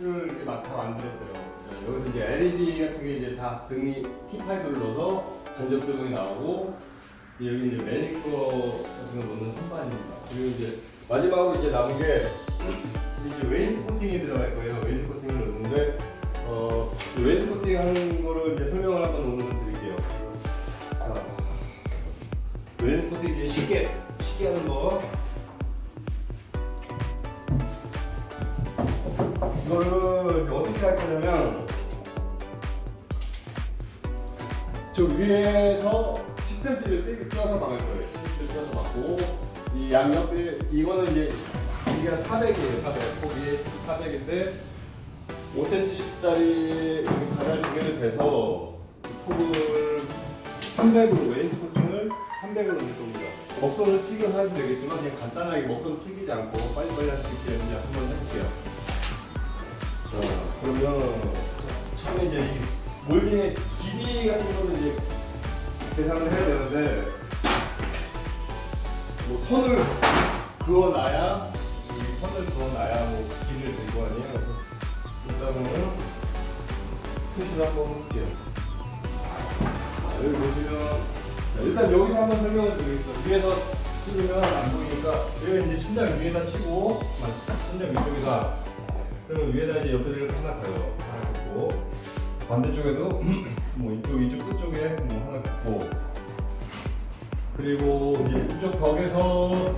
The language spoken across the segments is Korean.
이렇게 막다 만들었어요. 네, 여기서 이제 LED 같은 게 이제 다 등이 T5를 넣어서 전접 조명이 나오고 여기 이제 매니큐어 같은 거 넣는 선반입니다. 그리고 이제 마지막으로 이제 남은 게 이제 웨인스 코팅이 들어갈 거예요. 웨인스 코팅을 넣는데 어, 이 웨인스 코팅 하는 거를 이제 설명을 한번 오늘 드릴게요. 자, 웨인스 코팅 이제 쉽게 쉽게 하는 거. 위에서 10cm를 떼게 쪄서 막을 거예요. 10cm 쪄서 막고 이 양옆에 이거는 이제 이게 400이에요. 400 폭이 400인데 5cm짜리 가장 두 개를 대서 폭을 300으로 웨이스 코팅을 300으로 넣을 겁니다. 먹선을 튀겨 해도 되겠지만 그냥 간단하게 먹선 튀기지 않고 빨리빨리 할 수 있게 이제 한번 해볼게요. 자, 그러면 처음에 이제 이 몰딩의 길이 같은 거는 이제 계산을 해야 되는데 뭐 선을 그어놔야 이 선을 그어놔야 뭐 길이를 될거 아니에요. 일단은 표시를 한번. 자, 여기 보시면 자, 일단 여기서 한번 설명을 드리겠습니다. 위에서 찍으면 안 보이니까 여기 이제 침대 위에다 치고 침대 위쪽에다 그러면 위에다 이제 이렇게 하나 둬요. 하나 긋고 반대쪽에도 뭐 이쪽 이쪽 끝쪽에 뭐 하나 긋고 그리고 이쪽 벽에서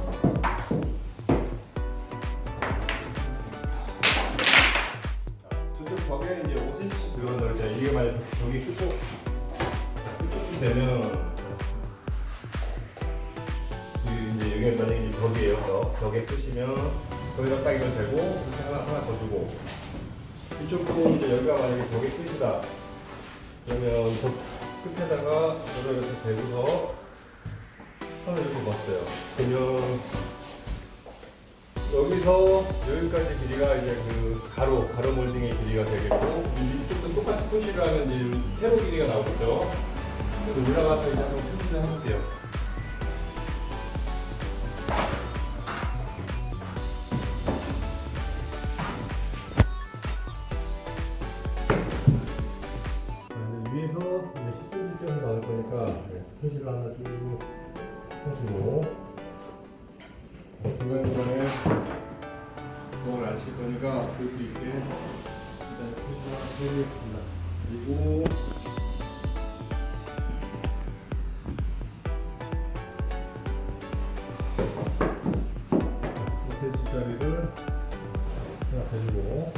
저쪽 벽에 이제 5cm씩 들어간다 그랬잖아요. 이게 만약 벽이 끝쪽 끝쪽쯤 되면 이 이제 여기 만약에 이제 벽이에요. 벽. 벽에 끝이면 거기다 딱 이걸 대고 이렇게 하나 하나 더 주고 이쪽도 이제 여기가 만약에 벽의 끝이다. 그러면 저 끝에다가 이걸 이렇게 대고서 선을 이렇게 넣었어요. 그러면 여기서 여기까지 길이가 이제 그 가로 가로 몰딩의 길이가 되겠고 이쪽도 똑같이 표시를 하면 이제 세로 길이가 나오겠죠. 올라가서 이제 한번 표시를 해볼게요. 해드리겠습니다. 그리고 이 cm짜리를 하나 대주고.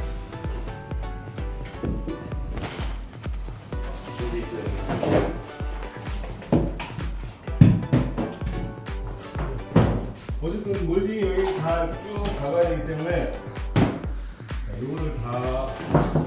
어쨌든 몰딩이 여기 다 쭉 가봐야 되기 때문에 자, 이거를 다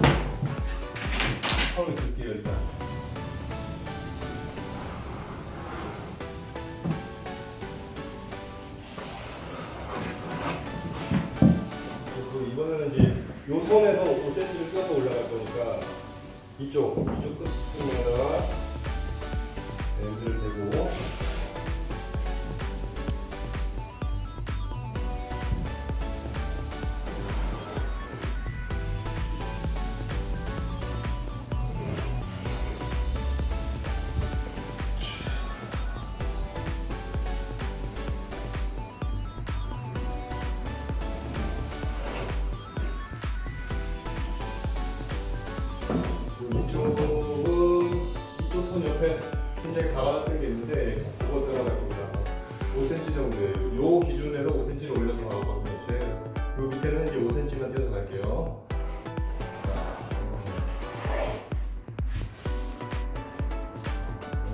이쪽 이쪽 끝 이쪽은 이쪽 손 옆에 굉장히 가봤던 게 있는데 그거 들어갈 겁니다. 5cm 정도예요. 요 기준에서 5cm를 올려서 가거든요. 제요 밑에는 이제 5cm만 띄어서 갈게요.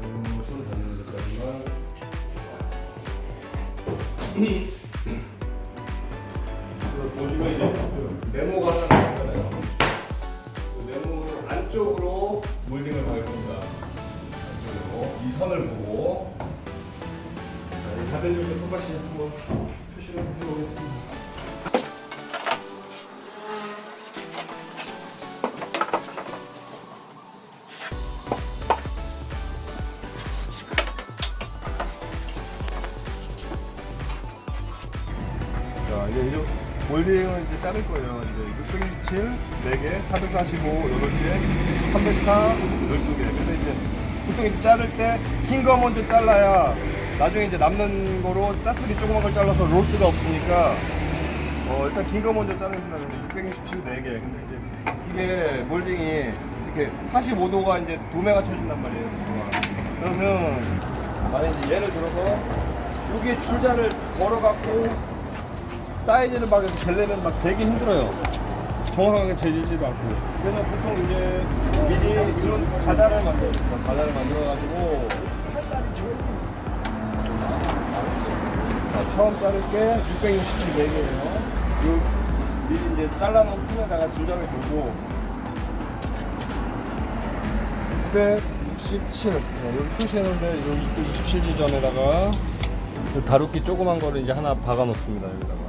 음, 손 닿는 데까지만. 쪽도 똑같이 한번 표시를 해보겠습니다. 자 이제 이제 몰딩 몰딩을 이제 자를 거예요. 이제 627 4개, 445 8개, 304 12개. 근데 이제 보통 이제 자를 때 긴 거 먼저 잘라야 나중에 이제 남는 거로 짜투리 조그만 걸 잘라서 로스가 없으니까 어 일단 긴 거 먼저 자르겠습니다. 근데 667 4개. 근데 이제 이게 몰딩이 이렇게 45도가 이제 도매가 쳐진단 말이에요. 그러면 만약 이제 예를 들어서 여기 줄자를 걸어갖고 사이즈를 막 이렇게 젤려면 막 되게 힘들어요. 정확하게 재지지도 않고. 그래서 보통 이제 미리 이런 가다를 만들어요. 가다를 만들어가지고 처음 자를 게 667 4개예요. 요 미리 이제 잘라놓은 틈에다가 줄자를 걸고 667 네, 여기 표시했는데 여기 667 지점에다가 그 다루기 조그만 거를 이제 하나 박아 놓습니다 여기다가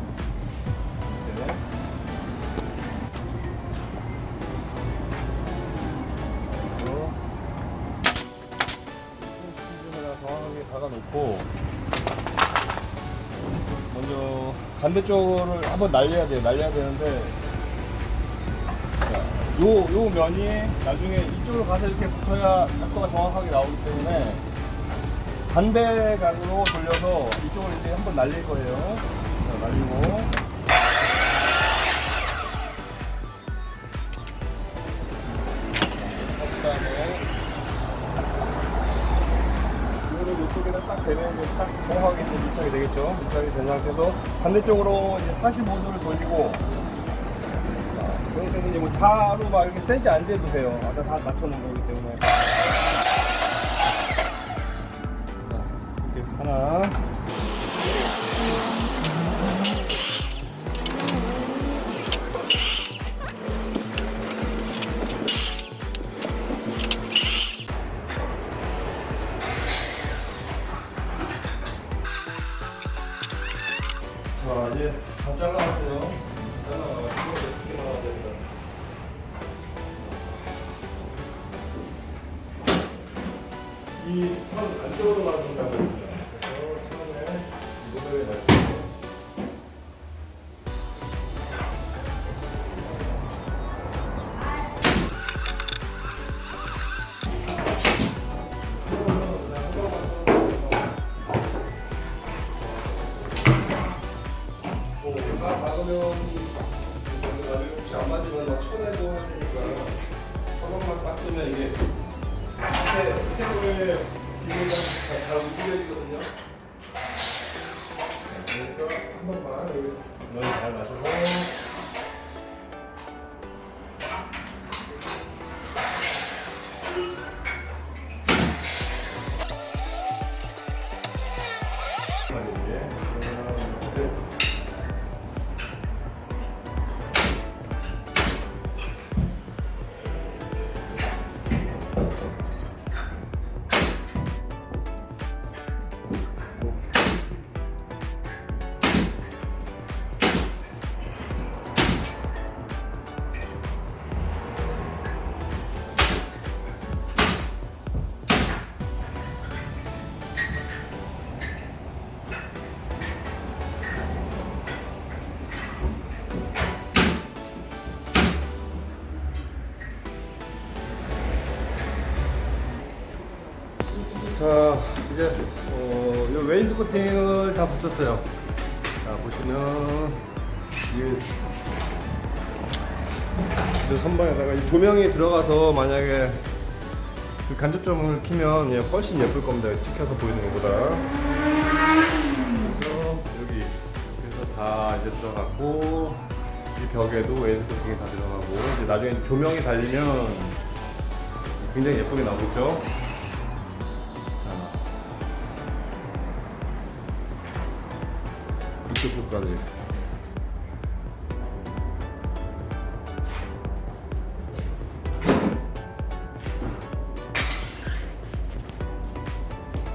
반대쪽을 한번 날려야 돼요 날려야 되는데 요, 요 면이 나중에 이쪽으로 가서 이렇게 붙어야 각도가 정확하게 나오기 때문에 반대 각으로 돌려서 이쪽을 이제 한번 날릴 거예요. 자, 날리고. 대면 이제 딱 정확하게 이제 밀착이 되겠죠. 밀착이 된 상태에서 반대쪽으로 이제 45도를 돌리고 때는 이제 뭐 자로 막 이렇게 센치 안 재도 돼요. 아까 다 맞춰놓은 거기 때문에. 자, 이렇게 하나. 이선 안쪽으로 놔둔다고 합니다. 그래서 처음에 뭐, 다 박으면 なんか 어, 요 웨인스코팅을 다 붙였어요. 자 보시면 이 선반에다가 이 조명이 들어가서 만약에 그 간접점을 키면 예, 훨씬 예쁠 겁니다. 찍혀서 보이는 것보다. 여기 그래서 다 이제 들어갔고 이 벽에도 웨인스코팅이 다 들어가고 이제 나중에 조명이 달리면 굉장히 예쁘게 나오겠죠. 이쪽 끝까지